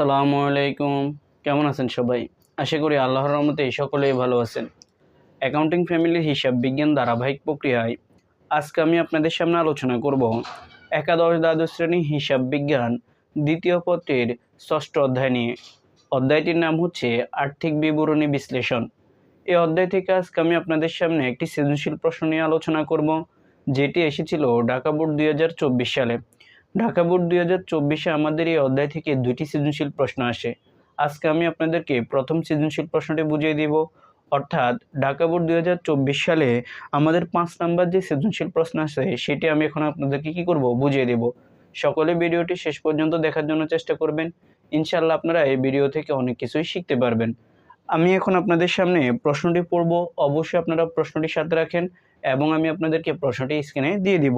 আসসালামু আলাইকুম। কেমন আছেন সবাই? আশা করি আল্লাহর রহমতে সকলেই ভালো আছেন। অ্যাকাউন্টিং ফ্যামিলির হিসাব বিজ্ঞান ধারাবাহিক প্রক্রিয়ায় আজকে আমি আপনাদের সামনে আলোচনা করব একাদশ দ্বাদশ শ্রেণি হিসাব বিজ্ঞান দ্বিতীয় পত্রের ষষ্ঠ অধ্যায় নিয়ে। অধ্যায়টির নাম হচ্ছে আর্থিক বিবরণী বিশ্লেষণ। এই অধ্যায় থেকে আজকে আমি আপনাদের সামনে একটি সৃজনশীল প্রশ্ন নিয়ে আলোচনা করব, যেটি এসেছিল ঢাকা বোর্ড দুই হাজার চব্বিশ সালে। ঢাকা বোর্ড দুই হাজার চব্বিশে আমাদের এই অধ্যায় থেকে দুইটি সৃজনশীল প্রশ্ন আসে। আজকে আমি আপনাদেরকে প্রথম সৃজনশীল প্রশ্নটি বুঝিয়ে দিব। অর্থাৎ ঢাকা বোর্ড দুই হাজার চব্বিশ সালে আমাদের পাঁচ নাম্বার যে সৃজনশীল প্রশ্ন আছে, সেটি আমি এখন আপনাদেরকে কি করব? বুঝিয়ে দেব। সকলে ভিডিওটি শেষ পর্যন্ত দেখার জন্য চেষ্টা করবেন। ইনশাল্লাহ আপনারা এই ভিডিও থেকে অনেক কিছুই শিখতে পারবেন। আমি এখন আপনাদের সামনে প্রশ্নটি পড়ব। অবশ্যই আপনারা প্রশ্নটি সাথে রাখেন। এবং আমি আপনাদেরকে প্রশ্নটি স্ক্রিনে দিয়ে দিব।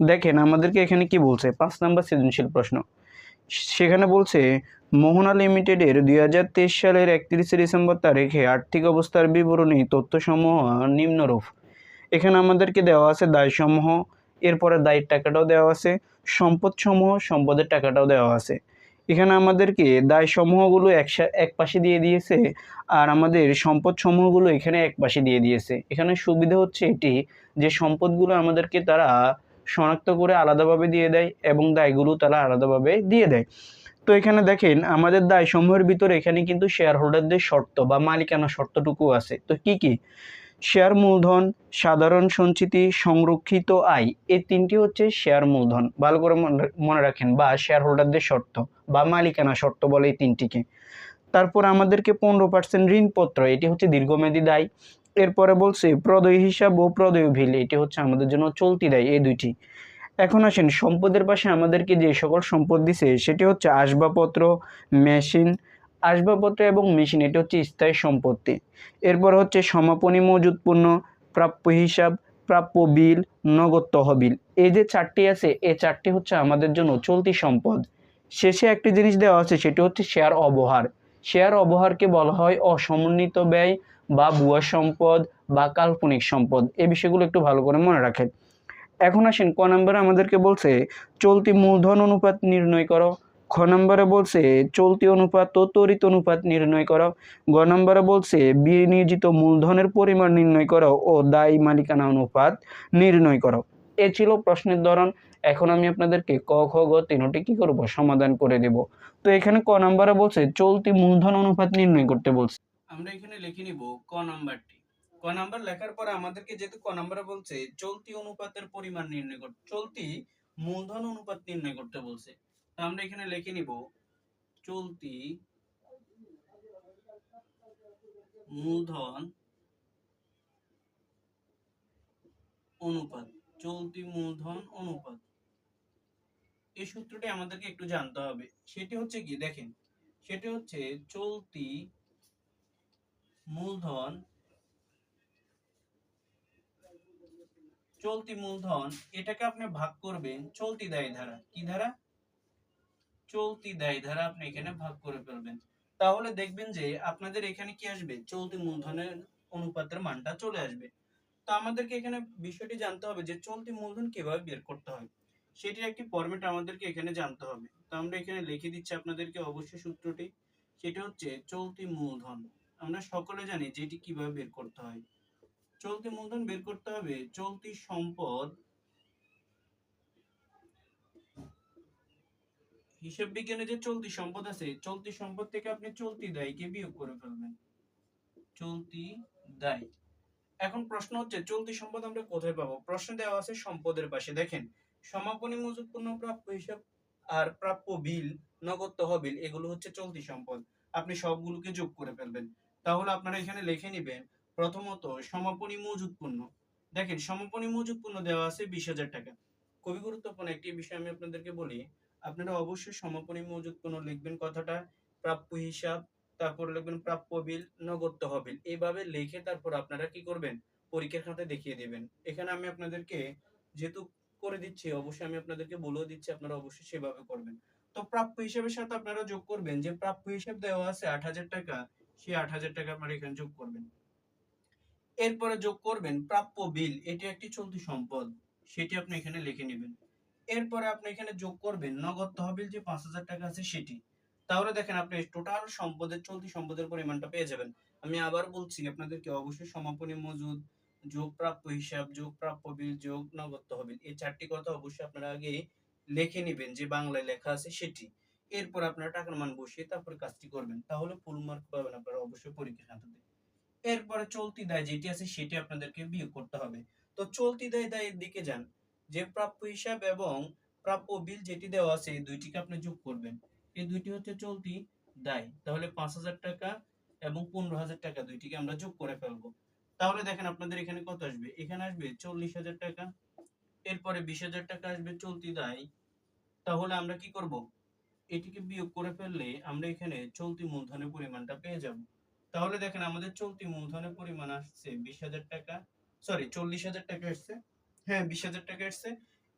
দেখেন, আমাদেরকে এখানে কি বলছে? পাঁচ নাম্বার সৃজনশীল প্রশ্ন। সেখানে বলছে, মোহনা লিমিটেডের দুই হাজার তেইশ সালের একত্রিশে ডিসেম্বর তারিখে আর্থিক অবস্থার বিবরণী তথ্যসমূহ নিম্নরূপ। এখানে আমাদেরকে দেওয়া আছে দায়সমূহ, এরপরে দায়ের টাকাটাও দেওয়া আছে, সম্পদসমূহ, সম্পদের টাকাটাও দেওয়া আছে। এখানে আমাদেরকে দায় সমূহগুলো একসা এক পাশে দিয়ে দিয়েছে আর আমাদের সম্পদ সমূহগুলো এখানে এক পাশে দিয়ে দিয়েছে। এখানে সুবিধা হচ্ছে এটি যে সম্পদগুলো আমাদেরকে তারা শনাক্ত করে আলাদাভাবে দিয়ে দেয় এবং দায়গুলো তারা আলাদাভাবে দিয়ে দেয়। তো এখানে দেখেন, আমাদের দায় সমূহের ভিতরে এখানে কিন্তু শেয়ার হোল্ডারদের শর্ত বা মালিকানা শর্তটুকু আছে। তো কি কি? শেয়ার মূলধন, সাধারণ সঞ্চিতি, সংরক্ষিত আয় এই তিনটি হচ্ছে শেয়ার মূলধন। ভালো করে মনে- রাখেন, বা শেয়ার হোল্ডারদের শর্ত, বা মালিকানা শর্ত বলে এই তিনটিকে। তারপর আমাদেরকে পনেরো পার্সেন্ট ঋণপত্র, এটি হচ্ছে দীর্ঘমেয়াদী দায়। এরপরে বলছে প্রদয় হিসাব ও প্রদয় ভিল এটি হচ্ছে আমাদের জন্য চলতি দেয়, এই দুইটি। এখন আসেন, সম্পদের পাশে আমাদেরকে যে সকল সম্পদ দিছে, সেটি হচ্ছে আসবাবপত্র, মেশিন আসবাবপত্র এবং মেশিন এটি হচ্ছে স্থায়ী সম্পত্তি। এরপর হচ্ছে সমাপনী মজুদ পণ্য, প্রাপ্য হিসাব, প্রাপ্য বিল, নগদ তহবিল। এই যে চারটি আছে, এই চারটি হচ্ছে আমাদের জন্য চলতি সম্পদ। শেষে একটি জিনিস দেওয়া আছে, সেটি হচ্ছে শেয়ার অবহার। শেয়ার অবহারকে বলা হয় অসমন্বিত ব্যয় বা ভুয়া সম্পদ বা কাল্পনিক সম্পদ। এই বিষয়গুলো একটু ভালো করে মনে রাখেন। এখন আসেন, ক নম্বরে আমাদেরকে বলছে, চলতি মূলধন অনুপাত নির্ণয় করো। খ নম্বরে বলছে, চলতি অনুপাত ও তড়িৎ অনুপাত নির্ণয় করো। গ নম্বরে বলছে, বিনিয়োজিত মূলধনের পরিমাণ নির্ণয় করো ও দায়ী মালিকানা অনুপাত নির্ণয় করো। এ ছিল প্রশ্নের ধরন। এখন আমি আপনাদেরকে ক, খ, গ তিনটি কি করব? সমাধান করে দেব। তো এখানে ক নম্বরে বলছে, চলতি মূলধন অনুপাত নির্ণয় করতে বলছে। আমরা এখানে লিখে নিব ক নাম্বারটি। ক নাম্বার লেখার পরে আমাদেরকে যেহেতু ক নাম্বারে বলছে, চলতি অনুপাতের পরিমাণ নির্ণয় চলতি মূলধন অনুপাত নির্ণয় করতে বলছে। আমরা এখানে লিখে নিব, চলতি মূলধন অনুপাত, চলতি মূলধন অনুপাত। এই সূত্রটি আমাদেরকে একটু জানতে হবে। সেটি হচ্ছে কি, দেখেন, সেটি হচ্ছে চলতি মূলধন চলতি মূলধন, এটাকে আপনি ভাগ করবেন চলতি দায় ধারা। কি ধারা? চলতি দায় ধারা আপনি এখানে ভাগ করে ফেলবেন। তাহলে দেখবেন যে আপনাদের এখানে কি আসবে? চলতি মূলধনের অনুপাতের মানটা চলে আসবে। তো আমাদেরকে এখানে বিষয়টি জানতে হবে যে চলতি মূলধন কীভাবে বের করতে হয়? সেটির একটি ফরম্যাট আমাদেরকে এখানে জানতে হবে। তো আমরা এখানে লিখে দিচ্ছি আপনাদেরকে অবশ্যই সূত্রটি। সেটি হচ্ছে চলতি মূলধন। আমরা সকলে জানি যে এটি কীভাবে বের করতে হয়। চলতি মূলধন বের করতে হবে চলতি সম্পদ হিসাব বিজ্ঞানে যে চলতি সম্পদ আছে, চলতি সম্পদ থেকে আপনি চলতি দায়কে বিয়োগ করে ফেলবেন। চলতি দায়। এখন প্রশ্ন হচ্ছে, চলতি সম্পদ আমরা কোথায় পাবো? প্রশ্ন দেওয়া আছে সম্পদের পাশে। দেখেন, সমাপনী মজুত পণ্য, প্রাপ্য হিসাব আর প্রাপ্য বিল, নগদ তহবিল, এগুলো হচ্ছে চলতি সম্পদ। আপনি সবগুলোকে যোগ করে ফেলবেন। তাহলে আপনারা এখানে লিখে নেবেন, প্রথমত সমাপনী মজুত পণ্য। দেখেন, সমাপনী মজুত পণ্য দেওয়া আছে বিশ হাজার টাকা। খুবই গুরুত্বপূর্ণ একটি বিষয় আমি আপনাদেরকে বলি আপনারা অবশ্যই সমাপনী মজুত পণ্য লিখবেন কথাটা, প্রাপ্য হিসাব, তারপর লিখবেন প্রাপ্য বিল, নগদ তহবিল। এইভাবে লিখে তারপর আপনারা কি করবেন? পরীক্ষার খাতায় দেখিয়ে দেবেন। এখানে আমি আপনাদেরকে যেহেতু করে দিচ্ছি, অবশ্যই আমি আপনাদেরকে বলেও দিচ্ছি, আপনারা অবশ্যই সেভাবে করবেন। তো প্রাপ্য হিসাবের সাথে আপনারা যোগ করবেন। যে প্রাপ্য হিসাব দেওয়া আছে আট হাজার টাকা, সেই আট হাজার টাকা আপনারা এখানে যোগ করবেন। এরপরে যোগ করবেন প্রাপ্য বিল। এটি একটি চলতি সম্পদ। সেটি আপনি এখানে লিখে নেবেন। এরপরে আপনি এখানে যোগ করবেন, নগদ তহবিল যে পাঁচ হাজার টাকা আছে সেটি। তাহলে দেখেন আপনি টোটাল সম্পদের, চলতি সম্পদের পরিমাণটা পেয়ে যাবেন। আমি আবার বলছি, আপনাদেরকে অবশ্যই সমাপনী মজুদ যোগ প্রাপ্য হিসাব যোগ প্রাপ্য বিল, যোগ নগদ তহবিল, এই চারটি কথা অবশ্যই আপনারা আগে লিখে নেবেন যে বাংলায় লেখা আছে সেটি। এরপর আপনারা টাকার মান বসিয়ে তারপর কাজটি করবেন। তাহলে ফুল মার্ক পাবেন আপনারা অবশ্যই পরীক্ষা খাতাতে। এরপরে চলতি দায় যেটি আছে সেটি আপনাদেরকে বিয়োগ করতে হবে। তো চলতি দায় দায়ের দিকে যান। যে প্রাপ্য হিসাব এবং প্রাপ্য বিল যেটি দেওয়া আছে, এই দুইটিকে আপনি যোগ করবেন। এই দুইটি হচ্ছে চলতি দায়। তাহলে পাঁচ হাজার টাকা এবং পনেরো হাজার টাকা দুইটিকে আমরা যোগ করে ফেলব। তাহলে দেখেন আপনাদের এখানে কত আসবে? এখানে আসবে চল্লিশ হাজার টাকা, এরপরে বিশ হাজার টাকা আসবে চলতি দায়। তাহলে আমরা কি করব? এটিকে বিয়োগ করে ফেললে আমরা এখানে চলতি মূলধনের পরিমাণটা পেয়ে যাব। তাহলে দেখেন আমাদের চলতি মূলধনের পরিমাণ আসছে বিশ হাজার টাকা সরি চল্লিশ হাজার টাকা আসছে। হ্যাঁ বিশ হাজার টাকা আসছে।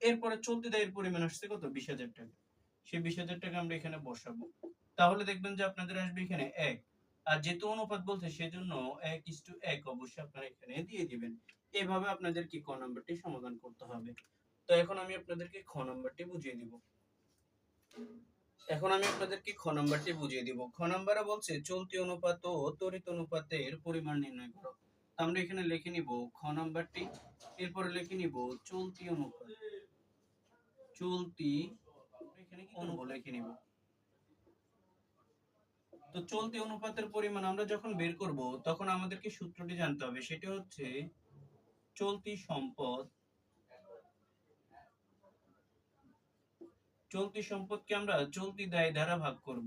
এরপরে চলতি দায়ের পরিমাণ আসছে কত? বিশ হাজার টাকা। সেই বিশ হাজার টাকা আমরা এখানে বসাবো। তাহলে দেখবেন যে আপনাদের আসবে এখানে এক। আর যেহেতু অনুপাত বলছে, সেজন্য এক ইস টু এক অবশ্যই আপনারা এখানে দিয়ে দিবেন। এভাবে আপনাদের কি ক নাম্বারটি সমাধান করতে হবে? তো এখন আমি আপনাদেরকে খ নাম্বারটি বুঝিয়ে দিব। এখন আমি আপনাদেরকে খ নাম্বারটি বুঝিয়ে দিব। খ নাম্বারে বলছে, চলতি অনুপাত ও তড়িৎ অনুপাতের পরিমাণ নির্ণয় করো। আমরা এখানে লিখে নিব খ নাম্বারটি, এরপরে লিখে নিব চলতি অনুপাত। চলতি এখানে কি লিখে নিব। তো চলতি অনুপাতের পরিমাণ আমরা যখন বের করব, তখন আমাদেরকে সূত্রটি জানতে হবে। সেটা হচ্ছে চলতি সম্পদ, চলতি সম্পদকে আমরা চলতি দায় দ্বারা ভাগ করব।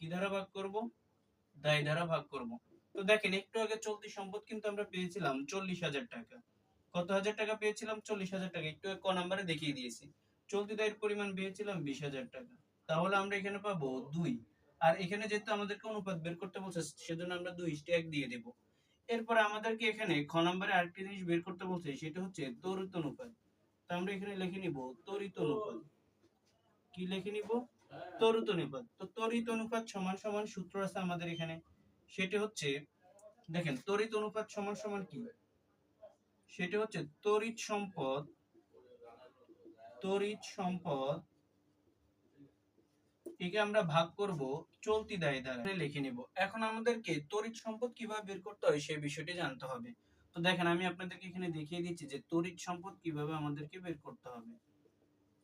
কি দ্বারা ভাগ করব? দায় দ্বারা ভাগ করব। তো দেখেন, একটু আগে চলতি সম্পদ কিন্তু আমরা পেয়েছিলাম চল্লিশ হাজার টাকা। কত হাজার টাকা পেয়েছিলাম? চল্লিশ হাজার টাকা। একটু ক নাম্বারে দেখিয়ে দিয়েছি। চলতি দায়ের পরিমাণ পেয়েছিলাম বিশ হাজার টাকা। তাহলে আমরা এখানে পাবো দুই। আর এখানে যেহেতু আমাদেরকে অনুপাত বের করতে বলছে, সেজন্য আমরা দুই এক দিয়ে দেব। এরপর আমাদেরকে এখানে খ নম্বরে আরেকটি জিনিস বের করতে বলছে, সেটা হচ্ছে তড়িৎ অনুপাত। তো আমরা এখানে লিখে নিব তরিত অনুপাত। কি লিখে নিব? তড়িৎ অনুপাত। তো তরিত অনুপাত সমান সমান সূত্র আছে আমাদের এখানে। সেটা হচ্ছে, দেখেন, তড়িৎ অনুপাত সমান সমান কি? সেটা হচ্ছে তড়িৎ সম্পদ তড়িৎ সম্পদ একে আমরা ভাগ করব, চলতি দায় দ্বারা। লিখে নিব। এখন আমাদেরকে তড়িৎ সম্পদ কীভাবে বের করতে হয় সেই বিষয়টি জানতে হবে। তো দেখেন, আমি আপনাদেরকে এখানে দেখিয়ে দিচ্ছি যে তড়িৎ সম্পদ কীভাবে আমাদেরকে বের করতে হবে।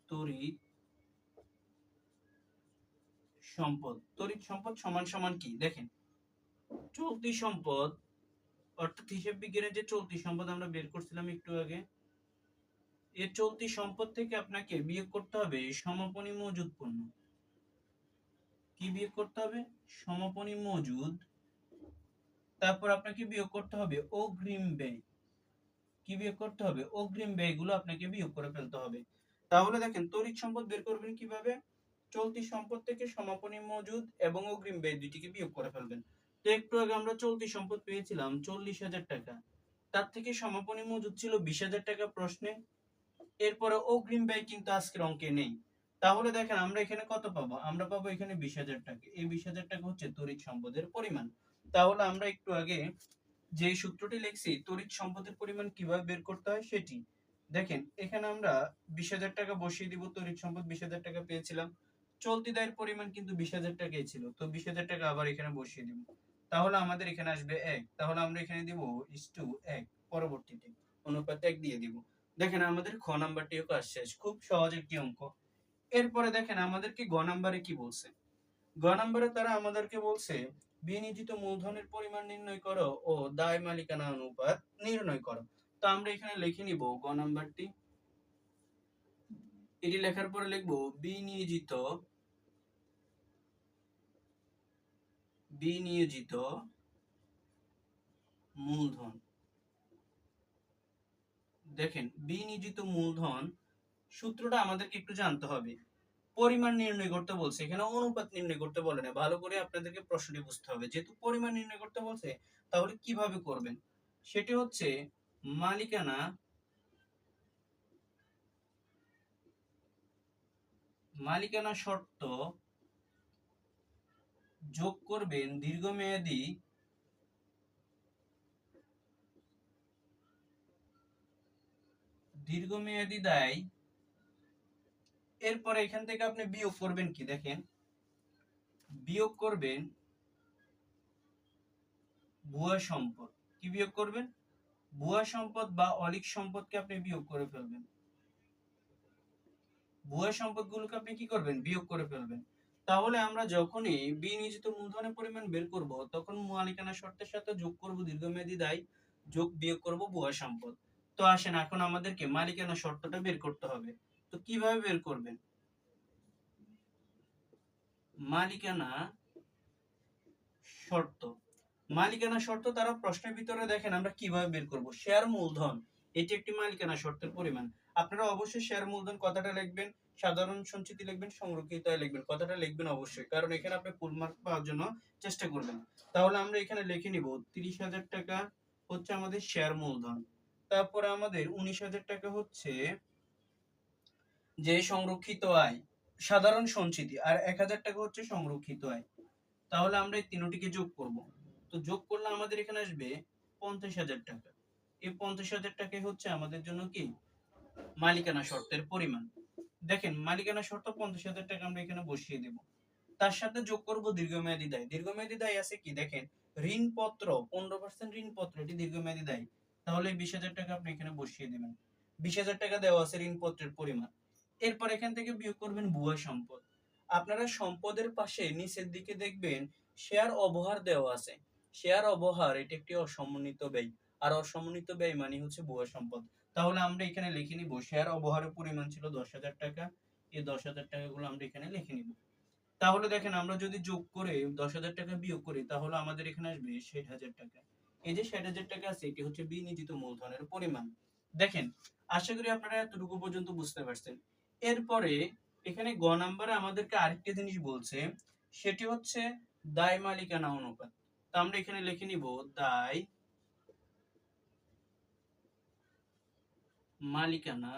তড়িৎ সম্পদ তড়িৎ সম্পদ সমান সমান কি? দেখেন চলতি সম্পদ, অর্থাৎ হিসেব বিজ্ঞানের যে চলতি সম্পদ আমরা বের করছিলাম একটু আগে, এর চলতি সম্পদ থেকে আপনাকে বিয়োগ করতে হবে সমাপনী মজুদ পণ্য। কি বিয়োগ করতে হবে? সমাপনী মজুদ, তারপর আপনাকে বিয়োগ করতে হবে অগ্রিম ব্যয়। কি বিয়োগ করতে হবে? অগ্রিম ব্যয়গুলো আপনাকে বিয়োগ করে ফেলতে হবে। তাহলে দেখেন, তড়িৎ সম্পদ বের করবেন কীভাবে? চলতি সম্পদ থেকে সমাপনী মজুদ এবং অগ্রিম ব্যয় দুইটিকে বিয়োগ করে ফেলবেন। তো একটু আগে আমরা চলতি সম্পদ পেয়েছিলাম চল্লিশ হাজার টাকা। তার থেকে সমাপনী মজুদ ছিল বিশ হাজার টাকা প্রশ্নে। এরপরে অগ্রিম ব্যয় কিন্তু আজকের অঙ্কে নেই। তাহলে দেখেন, আমরা এখানে কত পাবো? আমরা পাবো এখানে বিশ হাজার টাকা। এই বিশ হাজার টাকা হচ্ছে তড়িৎ সম্পদের পরিমাণ। তাহলে আমরা একটু আগে যে সূত্রটি লিখছি, তড়িৎ সম্পদের পরিমাণ কীভাবে বের করতে হয় সেটি। দেখেন, এখানে আমরা বিশ হাজার টাকা বসিয়ে দিব, তড়িৎ সম্পদ বিশ হাজার টাকা পেয়েছিলাম। চলতি দায়ের পরিমাণ কিন্তু বিশ হাজার টাকাই ছিল। তো বিশ হাজার টাকা আবার এখানে বসিয়ে দিব। তাহলে আমাদের এখানে আসবে এক। তাহলে আমরা এখানে দিব ইস টু এক। পরবর্তীতে অনুপাত এক দিয়ে দিব। দেখেন আমাদের খ নাম্বারটিও কাজ শেষ। খুব সহজ একটি অঙ্ক। এরপরে দেখেন আমাদেরকে গ নাম্বারে কি বলছে? গ নাম্বারে তারা আমাদেরকে বলছে, বিনিয়োজিত মূলধনের পরিমাণ নির্ণয় করো ও দায় মালিকানা অনুপাত নির্ণয় করো। তো আমরা এখানে লিখে নিব গ নাম্বারটি। এটি লেখার পরে লিখব, বিনিয়োজিত বিনিয়োজিত মূলধন। দেখেন, বিনিয়োজিত মূলধন সূত্রটা আমাদেরকে একটু জানতে হবে। পরিমাণ নির্ণয় করতে বলছে। এখানে অনুপাত নির্ণয় করতে বলে না। ভালো করে আপনাদেরকে প্রশ্নটি বুঝতে হবে। যেহেতু পরিমাণ নির্ণয় করতে বলছে, তাহলে কীভাবে করবেন? সেটি হচ্ছে মালিকানা মালিকানা শর্ত যোগ করবেন দীর্ঘমেয়াদী দীর্ঘমেয়াদী দায়। এরপরে এখান থেকে আপনি বিয়োগ করবেন কি দেখেন? বিয়োগ করবেন ভুয়া সম্পদ। কি বিয়োগ করবেন? ভুয়া সম্পদ বা অলিক সম্পদকে আপনি বিয়োগ করে ফেলবেন। ভুয়া সম্পদগুলোকে আপনি কি করবেন? বিয়োগ করে ফেলবেন। তাহলে আমরা যখনই বিনিয়োজিত মূলধনের পরিমাণ বের করব, তখন মালিকানা শর্তের সাথে যোগ করব দীর্ঘমেয়াদী দায়, যোগ বিয়োগ করব ভুয়া সম্পদ। তো আসেন, এখন আমাদেরকে মালিকানা শর্তটা বের করতে হবে। তো কীভাবে বের করবেন? মালিকানা শর্ত। মালিকানা শর্ত তারা প্রশ্নের ভিতরে দেখেন আমরা কীভাবে বের করব। শেয়ার মূলধন, এটি একটি মালিকানা শর্তের পরিমাণ। আপনারা অবশ্যই শেয়ার মূলধন কথাটা লিখবেন। সাধারণ সঞ্চিতি লিখবেন, সংরক্ষিত আয় লিখবেন। কথাটা লিখবেন অবশ্যই, কারণ এখানে আপনি ফুল মার্ক পাওয়ার জন্য চেষ্টা করবেন। তাহলে আমরা এখানে লিখে নিব, তিরিশ হাজার টাকা হচ্ছে আমাদের শেয়ার মূলধন। তারপরে আমাদের উনিশ হাজার টাকা হচ্ছে যে সংরক্ষিত আয়, সাধারণ সঞ্চিতি, আর এক হাজার টাকা হচ্ছে সংরক্ষিত আয়। তাহলে আমরা এই তিনটিকে যোগ করব। তো যোগ করলে আমাদের এখানে আসবে পঞ্চাশ হাজার টাকা। এই পঞ্চাশ হাজার টাকাই হচ্ছে আমাদের জন্য কি? মালিকানা শর্তের পরিমাণ। দেখেন মালিকানা শর্ত পঞ্চাশ হাজার টাকা আমরা এখানে বসিয়ে দেব। তার সাথে যোগ করব দীর্ঘমেয়াদী দায়। দীর্ঘমেয়াদী দায় আছে কি? দেখেন, ঋণপত্র, পনেরো পার্সেন্ট ঋণপত্র, এটি দীর্ঘমেয়াদী দায়। তাহলে বিশ হাজার টাকা আপনি এখানে বসিয়ে দেবেন। বিশ হাজার টাকা দেওয়া আছে ঋণপত্রের পরিমাণ। এরপর এখান থেকে বিয়োগ করবেন ভুয়া সম্পদ। আপনারা সম্পদের পাশে নিচের দিকে দেখবেন শেয়ার অবহার দেওয়া আছে। শেয়ার অবহার, এটি একটি অসমন্বিত ব্যয়। আর অসমন্বিত ব্যয় মানে হচ্ছে ভুয়া সম্পদ। তাহলে আমরা এখানে লিখে নিব শেয়ার অবহারের পরিমাণ ছিল দশ হাজার টাকা। এই দশ হাজার টাকাগুলো আমরা এখানে লিখে নিব। তাহলে দেখেন, আমরা যদি যোগ করে দশ হাজার টাকা বিয়োগ করি, তাহলে আমাদের এখানে আসবে ষাট হাজার টাকা। এই যে ষাট হাজার টাকা আছে, এটি হচ্ছে বিনিয়োজিত মূলধনের পরিমাণ। দেখেন, আশা করি আপনারা এতটুকু পর্যন্ত বুঝতে পারছেন। এরপরে এখানে গ নাম্বারে আমাদেরকে আরেকটি জিনিস বলছে, সেটি হচ্ছে দায় মালিকানা অনুপাত। তো আমরা এখানে লিখে নিব, দায় মালিকানা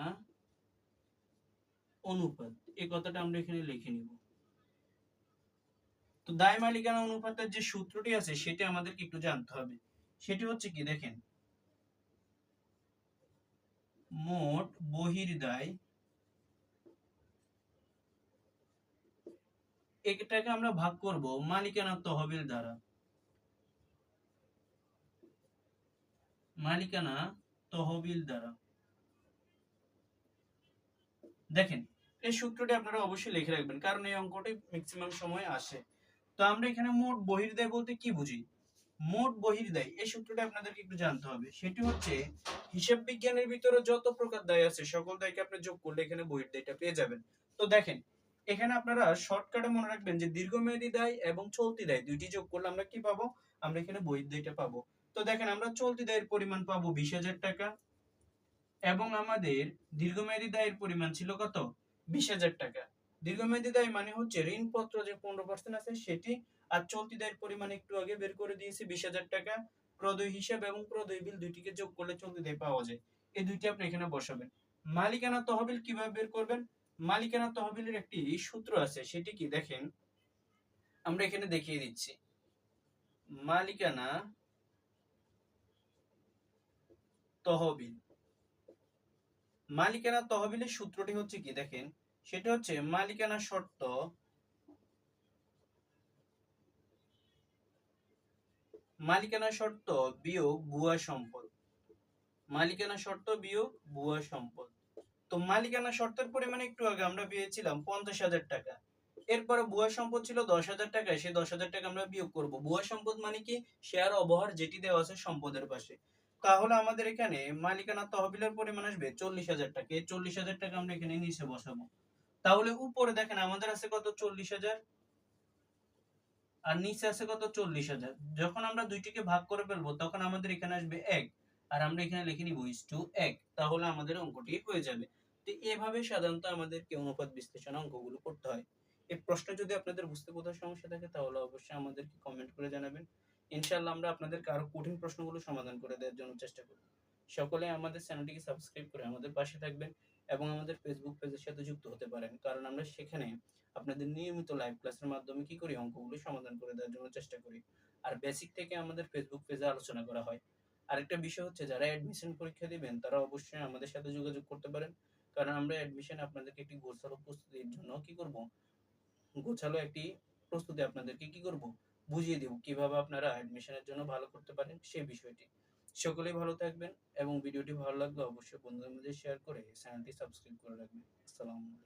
অনুপাত। এই কথাটা আমরা এখানে লিখে নিব। তো দায় মালিকানা অনুপাতের যে সূত্রটি আছে, সেটা আমাদেরকে একটু জানতে হবে। সেটি হচ্ছে কি, দেখেন। মোট বহির্দায় এটাকে আমরা ভাগ করব মালিকানা তহবিল দ্বারা। মালিকানা তহবিল দ্বারা। দেখেন, এই সূত্রটি আপনারা অবশ্যই লিখে রাখবেন, কারণ এই অঙ্কটি ম্যাক্সিমাম সময় আসে। তো আমরা এখানে মোট বহির্দায় বলতে কি বুঝি? মোট বহির্দায় এই সূত্রটা আপনাদেরকে একটু জানতে হবে। সেটি হচ্ছে, হিসাব বিজ্ঞানের ভিতরে যত প্রকার দায় আছে, সকল দায়কে আপনি যোগ করলে এখানে বহির্দায়টা পেয়ে যাবেন। তো দেখেন, এখানে আপনারা শর্টকাটে মনে রাখবেন যে দীর্ঘমেয়াদী দায় এবং চলতি দায়, দুইটি যোগ করলে আমরা কি পাবো? আমরা এখানে বহির্দায়টা পাবো। তো দেখেন, আমরা চলতি দায়ের পরিমাণ পাবো বিশ হাজার টাকা এবং আমাদের দীর্ঘমেয়াদী দায়ের পরিমাণ ছিল কত? বিশ হাজার টাকা। দীর্ঘমেয়াদী দায় মানে হচ্ছে ঋণপত্র যে পনেরো পার্সেন্ট আছে সেটি আর চলতি দায়ের পরিমাণ একটু আগে বের করে দিয়েছি বিশ হাজার টাকা। প্রদয় হিসাব এবং প্রদয় বিল দুইটিকে যোগ করলে চলতি দায় পাওয়া যায়। এই দুইটি আপনি এখানে বসাবেন। মালিকানা তহবিল কীভাবে বের করবেন? মালিকানা তহবিলের একটি সূত্র আছে, সেটি কি? দেখেন, আমরা এখানে দেখিয়ে দিচ্ছি। মালিকানা তহবিল। মালিকানা তহবিলের সূত্রটি হচ্ছে কি? দেখেন, সেটা হচ্ছে মালিকানা শর্ত মালিকানা শর্ত বিয়োগ ভুয়া সম্পদ। মালিকানা শর্ত বিয়োগ ভুয়া সম্পদ। তো মালিকানা শর্তের পরিমাণ একটু আগে আমরা পেয়েছিলাম পঞ্চাশ হাজার টাকা। এরপরে ভুয়া সম্পদ ছিল দশ হাজার টাকা, সেই দশ হাজার টাকা আমরা বিয়োগ করব। ভুয়া সম্পদ মানে কি? শেয়ার অবহার যেটি দেওয়া আছে সম্পদের পাশে। তাহলে আমাদের এখানে মালিকানা তহবিলের পরিমাণ আসবে চল্লিশ হাজার টাকা। এই চল্লিশ হাজার টাকা আমরা এখানে নিচে বসাবো। তাহলে উপরে দেখেন আমাদের আছে কত? চল্লিশ হাজার। আর নিচে আছে কত? চল্লিশ হাজার। যখন আমরা দুইটিকে ভাগ করে ফেলব, তখন আমাদের এখানে আসবে এক। আর আমরা এখানে লিখে নিব ইস টু এক। তাহলে আমাদের অঙ্কটি হয়ে যাবে। তো এভাবে সাধারণত আমাদেরকে অনুপাত বিশ্লেষণ অঙ্কগুলো করতে হয়। এই প্রশ্ন যদি আপনাদের বুঝতে কোথাও সমস্যা থাকে, তাহলে অবশ্যই আমাদেরকে কমেন্ট করে জানাবেন। ইনশাআল্লাহ আমরা আপনাদেরকে আরও কঠিন প্রশ্নগুলো সমাধান করে দেওয়ার জন্য চেষ্টা করব। সকলে আমাদের চ্যানেলটিকে সাবস্ক্রাইব করে আমাদের পাশে থাকবেন এবং আমাদের ফেসবুক পেজের সাথে যুক্ত হতে পারেন। কারণ আমরা সেখানে আপনাদের নিয়মিত লাইভ ক্লাসের মাধ্যমে কি করি অঙ্কগুলো সমাধান করে দেওয়ার জন্য চেষ্টা করি। আর বেসিক থেকে আমাদের ফেসবুক পেজে আলোচনা করা হয়। আরেকটা বিষয় হচ্ছে যারা অ্যাডমিশন পরীক্ষা দিবেন, তারা অবশ্যই আমাদের সাথে যোগাযোগ করতে পারেন। কারণ আমরা অ্যাডমিশন আপনাদেরকে একটি গোছালো প্রস্তুতির জন্য কি করব? গোছালো একটি প্রস্তুতি আপনাদেরকে কি করব? বুঝিয়ে দেব কীভাবে আপনারা অ্যাডমিশনের জন্য ভালো করতে পারেন সেই বিষয়টি। সকলেই ভালো থাকবেন এবং ভিডিওটি ভালো লাগলে অবশ্যই বন্ধুদের মধ্যে শেয়ার করে চ্যানেলটি সাবস্ক্রাইব করে রাখবেন। আসসালামু আলাইকুম।